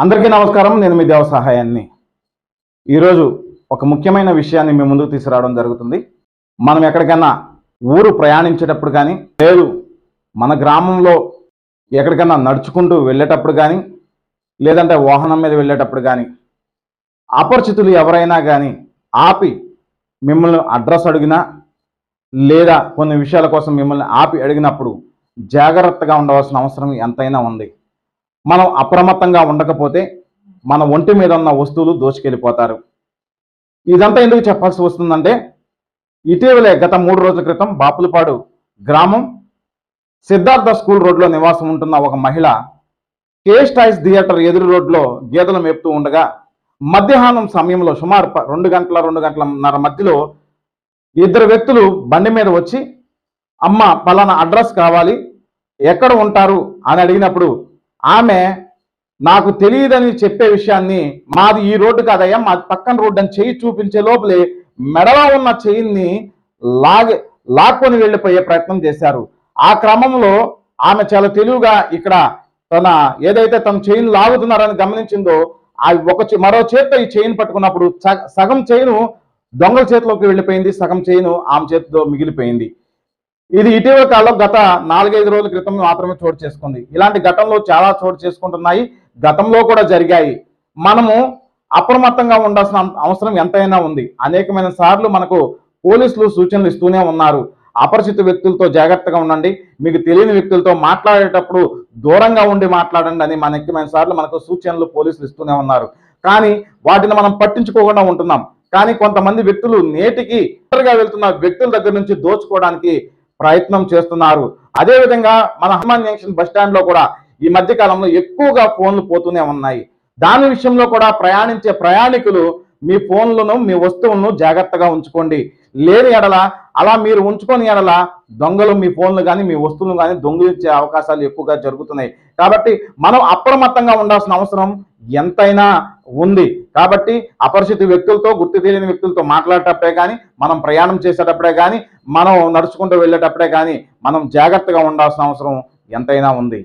అందరికీ నమస్కారం. నేను మీ దేవ సహాయాన్ని. ఈరోజు ఒక ముఖ్యమైన విషయాన్ని మీ ముందుకు తీసుకురావడం జరుగుతుంది. మనం ఎక్కడికైనా ఊరు ప్రయాణించేటప్పుడు కానీ లేదు మన గ్రామంలో ఎక్కడికైనా నడుచుకుంటూ వెళ్ళేటప్పుడు కానీ లేదంటే వాహనం మీద వెళ్ళేటప్పుడు కానీ అపరిచితులు ఎవరైనా కానీ ఆపి మిమ్మల్ని అడ్రస్ అడిగినా లేదా కొన్ని విషయాల కోసం మిమ్మల్ని ఆపి అడిగినప్పుడు జాగ్రత్తగా ఉండవలసిన అవసరం ఎంతైనా ఉంది. మనం అప్రమత్తంగా ఉండకపోతే మన ఒంటి మీద ఉన్న వస్తువులు దోచుకెళ్ళిపోతారు. ఇదంతా ఎందుకు చెప్పాల్సి వస్తుందంటే ఇటీవలే గత మూడు రోజుల క్రితం బాపులపాడు గ్రామం సిద్ధార్థ స్కూల్ రోడ్లో నివాసం ఉంటున్న ఒక మహిళ కేస్ టాయ్స్ థియేటర్ ఎదురు రోడ్లో గేదెలు మేపుతూ ఉండగా మధ్యాహ్నం సమయంలో సుమారు రెండు గంటల రెండు గంటలన్నర మధ్యలో ఇద్దరు వ్యక్తులు బండి మీద వచ్చి అమ్మ పలానా అడ్రస్ కావాలి ఎక్కడ ఉంటారు? అని అడిగినప్పుడు ఆమె నాకు తెలియదని చెప్పే విషయాన్ని మాది ఈ రోడ్డు కాదయ్యా మాది పక్కన రోడ్డు అని చెయ్యి చూపించే లోపలే మెడలో ఉన్న చెయ్యిని లాగే లాక్కొని వెళ్ళిపోయే ప్రయత్నం చేశారు. ఆ క్రమంలో ఆమె చాలా తెలివిగా ఇక్కడ తన ఏదైతే తన చైన్ లాగుతున్నారని గమనించిందో ఆ ఒక చే- మరో చేత్తో ఈ చైన్ పట్టుకున్నప్పుడు సగ- సగం చైను దొంగల చేతిలోకి వెళ్ళిపోయింది సగం చైను ఆమె చేతితో మిగిలిపోయింది. ఇది ఇటీవల కాలంలో గత నాలుగైదు రోజుల క్రితం మాత్రమే చోటు చేసుకుంది. ఇలాంటి ఘటనలు చాలా చోటు చేసుకుంటున్నాయి. గతంలో కూడా జరిగాయి. మనము అప్రమత్తంగా ఉండాల్సిన అవసరం ఎంతైనా ఉంది. అనేకమైన సార్లు మనకు పోలీసులు సూచనలు ఇస్తూనే ఉన్నారు. అపరిచిత వ్యక్తులతో జాగ్రత్తగా ఉండండి. మీకు తెలియని వ్యక్తులతో మాట్లాడేటప్పుడు దూరంగా ఉండి మాట్లాడండి అని అనేకమైన సార్లు మనకు సూచనలు పోలీసులు ఇస్తూనే ఉన్నారు. కానీ వాటిని మనం పట్టించుకోకుండా ఉంటున్నాం. కానీ కొంతమంది వ్యక్తులు నేటికి వెళ్తున్న వ్యక్తుల దగ్గర నుంచి దోచుకోవడానికి ప్రయత్నం చేస్తున్నారు. అదేవిధంగా మన హనుమాన్ జంక్షన్ బస్ స్టాండ్లో కూడా ఈ మధ్య కాలంలో ఎక్కువగా ఫోన్లు పోతూనే ఉన్నాయి. దాని విషయంలో కూడా ప్రయాణించే ప్రయాణికులు మీ ఫోన్లను మీ వస్తువులను జాగ్రత్తగా ఉంచుకోండి. లేని ఎడల అలా మీరు ఉంచుకొని ఎడల దొంగలు మీ ఫోన్లు కానీ మీ వస్తువులు కానీ దొంగిలించే అవకాశాలు ఎక్కువగా జరుగుతున్నాయి. కాబట్టి మనం అప్రమత్తంగా ఉండాల్సిన అవసరం ఎంతైనా ఉంది. కాబట్టి అపరిచిత వ్యక్తులతో గుర్తు తెలియని వ్యక్తులతో మాట్లాడేటప్పుడే కానీ మనం ప్రయాణం చేసేటప్పుడే కానీ మనం నడుచుకుంటూ వెళ్ళేటప్పుడే కానీ మనం జాగ్రత్తగా ఉండాల్సిన అవసరం ఎంతైనా ఉంది.